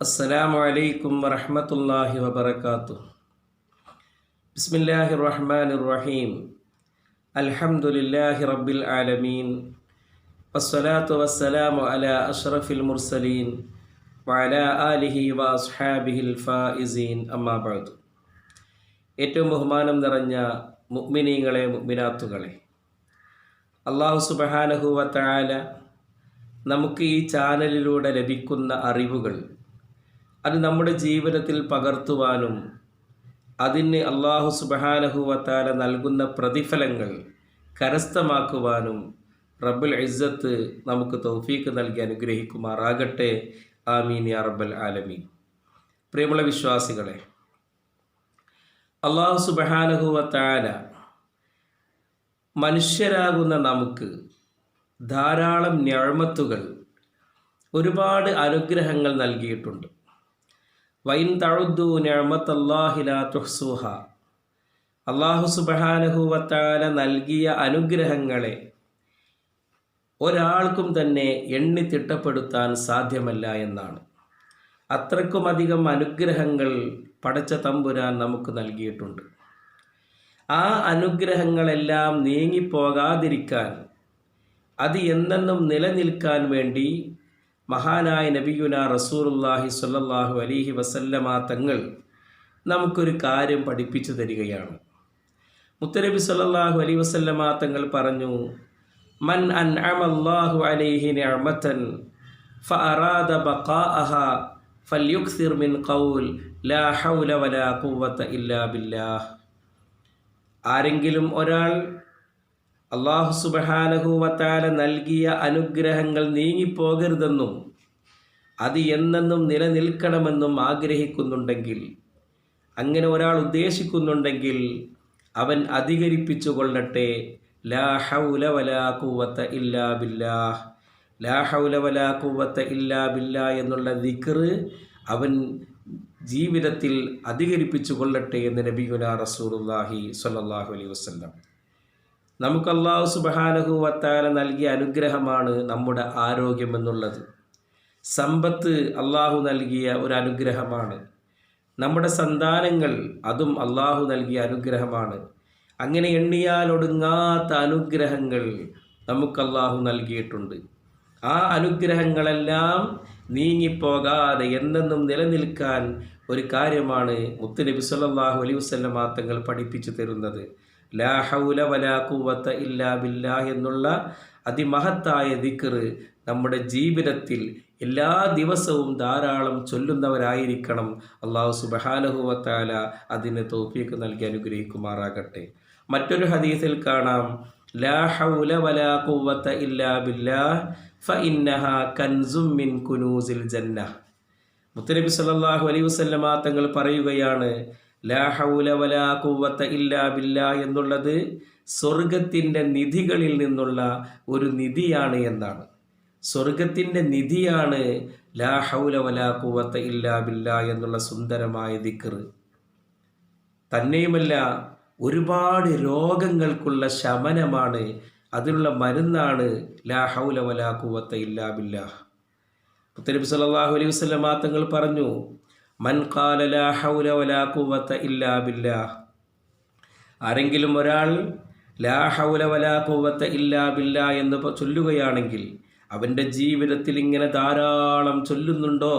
السلام عليكم ورحمة الله وبركاته بسم الله الرحمن الرحيم الحمد لله رب العالمين والصلاة والسلام على أشرف المرسلين وعلى آله وأصحابه الفائزين أما بعد ഏറ്റവും ബഹുമാനം നിറഞ്ഞ മുഗ്മിനീങ്ങളെ മുഗ്മിനാത്തുകളെ അള്ളാഹു സുബഹാനഹുവ താല നമുക്ക് ഈ ചാനലിലൂടെ ലഭിക്കുന്ന അറിവുകൾ അത് നമ്മുടെ ജീവിതത്തിൽ പകർത്തുവാനും അതിന് അള്ളാഹു സുബഹാനഹുവത്താല നൽകുന്ന പ്രതിഫലങ്ങൾ കരസ്ഥമാക്കുവാനും റബ്ബുൽ ഇസ്സത്ത് നമുക്ക് തൗഫീക്ക് നൽകി അനുഗ്രഹിക്കുമാറാകട്ടെ. ആമീൻ യാ റബ്ബൽ ആലമീൻ. പ്രിയമുള്ള വിശ്വാസികളെ അള്ളാഹു സുബഹാനഹുവത്താല മനുഷ്യരാകുന്ന നമുക്ക് ധാരാളം ഞാഴ്മത്തുകൾ ഒരുപാട് അനുഗ്രഹങ്ങൾ നൽകിയിട്ടുണ്ട്. വൈൻ തഴുദ്ദു തുഹ്സൂഹ. അള്ളാഹു സുബഹാനഹുവത്താല നൽകിയ അനുഗ്രഹങ്ങളെ ഒരാൾക്കും തന്നെ എണ്ണി തിട്ടപ്പെടുത്താൻ സാധ്യമല്ല എന്നാണ്. അത്രക്കുമധികം അനുഗ്രഹങ്ങൾ പടച്ച തമ്പുരാൻ നമുക്ക് നൽകിയിട്ടുണ്ട്. ആ അനുഗ്രഹങ്ങളെല്ലാം നീങ്ങിപ്പോകാതിരിക്കാൻ അത് എന്നെന്നും നിലനിൽക്കാൻ വേണ്ടി മഹാനായ നബിയുന റസൂറുല്ലാഹി സ്വല്ലല്ലാഹു അലിഹി വസല്ലമ തങ്ങൾ നമുക്കൊരു കാര്യം പഠിപ്പിച്ചു തരികയാണ്. മുത്തനബി സല്ലാഹു അലി വസല്ലമ തങ്ങൾ പറഞ്ഞു മൻ അൻഅമല്ലാഹു അലൈഹി നിഅമതൻ ഫഅറാദ ബഖാഅഹ ഫല്യുക്സിർ മിൻ ഖൗൽ ലാ ഹൗല വലാ ഖുവത ഇല്ലാ ബില്ലാഹ്. ആരെങ്കിലും ഒരാൾ അള്ളാഹു സുബഹാനഹുവത്താല നൽകിയ അനുഗ്രഹങ്ങൾ നീങ്ങിപ്പോകരുതെന്നും അത് എന്നെന്നും നിലനിൽക്കണമെന്നും ആഗ്രഹിക്കുന്നുണ്ടെങ്കിൽ അങ്ങനെ ഒരാൾ ഉദ്ദേശിക്കുന്നുണ്ടെങ്കിൽ അവൻ അധികരിപ്പിച്ചു കൊള്ളട്ടെ. ലാ ഇല്ലാ ബില്ലാഹ്. ലാ ഇല്ലാ ബില്ലാ എന്നുള്ള ദിക്ർ അവൻ ജീവിതത്തിൽ അധികരിപ്പിച്ചു കൊള്ളട്ടെ എന്ന് നബിഗുല റസൂലുല്ലാഹി സ്വല്ലല്ലാഹു അലൈഹി വസല്ലം. നമുക്ക് അള്ളാഹു സുബഹാനഹു വത്താല നൽകിയ അനുഗ്രഹമാണ് നമ്മുടെ ആരോഗ്യം എന്നുള്ളത്. സമ്പത്ത് അള്ളാഹു നൽകിയ ഒരു അനുഗ്രഹമാണ്. നമ്മുടെ സന്താനങ്ങൾ അതും അള്ളാഹു നൽകിയ അനുഗ്രഹമാണ്. അങ്ങനെ എണ്ണിയാൽ ഒടുങ്ങാത്ത അനുഗ്രഹങ്ങൾ നമുക്ക് അള്ളാഹു നൽകിയിട്ടുണ്ട്. ആ അനുഗ്രഹങ്ങളെല്ലാം നീങ്ങിപ്പോകാതെ എന്നെന്നും നിലനിൽക്കാൻ ഒരു കാര്യമാണ് മുത്തുനബി സല്ലാഹു അലൈഹി വസല്ലമ തങ്ങൾ പഠിപ്പിച്ചു തരുന്നത്. ലാ ഹൗല വലാ ഇല്ലാ ബില്ലാ എന്നുള്ള അതിമഹത്തായ ദിക്ർ നമ്മുടെ ജീവിതത്തിൽ എല്ലാ ദിവസവും ധാരാളം ചൊല്ലുന്നവരായിരിക്കണം. അള്ളാഹു സുബഹാനഹുവത്താല അതിന് തോഫിയൊക്കെ നൽകി അനുഗ്രഹിക്കുമാറാകട്ടെ. മറ്റൊരു ഹദീസിൽ കാണാം. ലാ ഹൗല വലാ ഇല്ലാ ബില്ലാ ഫ കൻസും മിൻ കുനൂസിൽ ജന്ന മുത്തനബി സല്ലല്ലാഹു അലൈഹി വസല്ലമ തങ്ങൾ പറയുകയാണ് ലാ ഹൗല വലാ ഇല്ലാ ബില്ല എന്നുള്ളത് സ്വർഗത്തിന്റെ നിധികളിൽ നിന്നുള്ള ഒരു നിധിയാണ് എന്നാണ്. സ്വർഗത്തിന്റെ നിധിയാണ് ലാ ഹൗല വലാ ഇല്ലാ ബില്ല എന്നുള്ള സുന്ദരമായ ദിക്ർ. തന്നെയുമല്ല ഒരുപാട് രോഗങ്ങൾക്കുള്ള ശമനമാണ് അതിനുള്ള മരുന്നാണ് ലാ ഹൗല വലാ ഇല്ലാ ബില്ലാ. മുത്തനബി സല്ലല്ലാഹു അലൈഹി വസല്ലമ തങ്ങൾ പറഞ്ഞു മൻ ഖാല ലാ ഹൗല വലാ ഖുവത ഇല്ലാ ബില്ലാഹ് ആരെങ്കിലും ഒരാൾ ലാ ഹൗല വലാ ഖുവത ഇല്ലാ ബില്ലാ എന്ന് ചൊല്ലുകയാണെങ്കിൽ അവന്റെ ജീവിതത്തിൽ ഇങ്ങനെ ധാരാളം ചൊല്ലുന്നുണ്ടോ?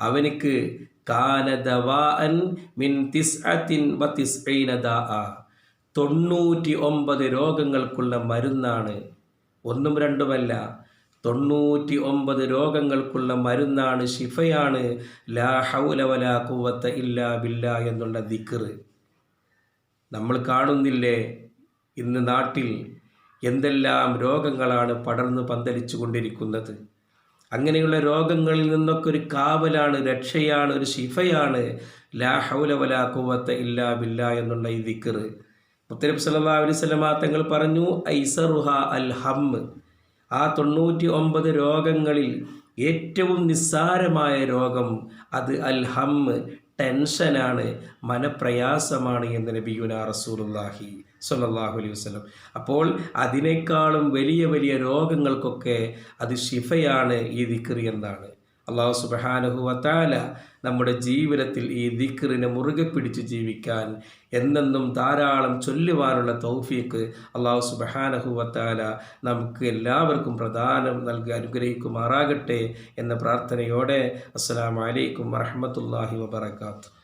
അവനിക്ക് മിൻ തിസ്അത്തിൻ തൊണ്ണൂറ്റി ഒമ്പത് രോഗങ്ങൾക്കുള്ള മരുന്നാണ്. ഒന്നും രണ്ടുമല്ല. തൊണ്ണൂറ്റി ഒമ്പത് രോഗങ്ങൾക്കുള്ള മരുന്നാണ് ഷിഫയാണ് ലാ ഹൗല വലാ കുവത്ത ഇല്ലാ ബില്ല എന്നുള്ള ദിക്ർ നമ്മൾ കാണുന്നില്ലേ? ഇന്ന് നാട്ടിൽ എന്തെല്ലാം രോഗങ്ങളാണ് പടർന്നു പന്തലിച്ചു കൊണ്ടിരിക്കുന്നത്. അങ്ങനെയുള്ള രോഗങ്ങളിൽ നിന്നൊക്കെ ഒരു കാവലാണ് രക്ഷയാണ് ഒരു ശിഫയാണ്. ലാ ഹൗല വലാ കുവത്ത ഇല്ലാ ബില്ല എന്നുള്ള ഈ ദിക്ർ മുത്തനബ് സല്ലാ അലൈഹി തങ്ങൾ പറഞ്ഞു ഐസറുഹ അൽ ഹമ്മ് ആ തൊണ്ണൂറ്റി ഒമ്പത് രോഗങ്ങളിൽ ഏറ്റവും നിസ്സാരമായ രോഗം അത് അൽ ടെൻഷനാണ് മനപ്രയാസമാണ് എന്ന് നബിയുന റസൂലുല്ലാഹി സ്വല്ലല്ലാഹു അലൈഹി വസ്ലം അപ്പോൾ അതിനേക്കാളും വലിയ വലിയ രോഗങ്ങൾക്കൊക്കെ അത് ഷിഫയാണ് ഈ ദിക്ർ എന്നാണ്. അള്ളാഹു സുബഹാനുഹുവത്താല നമ്മുടെ ജീവിതത്തിൽ ഈ ദിക്റിനെ മുറുകെ പിടിച്ച് ജീവിക്കാൻ എന്നെന്നും ധാരാളം ചൊല്ലുവാനുള്ള തൗഫീക്ക് അള്ളാഹു സുബഹാനഹുവത്താല നമുക്ക് എല്ലാവർക്കും പ്രധാനം നൽകി അനുഗ്രഹിക്കുമാറാകട്ടെ എന്ന പ്രാർത്ഥനയോടെ അസ്സാം വലൈക്കും വറഹമത്തല്ലാഹി വബർക്കാത്തു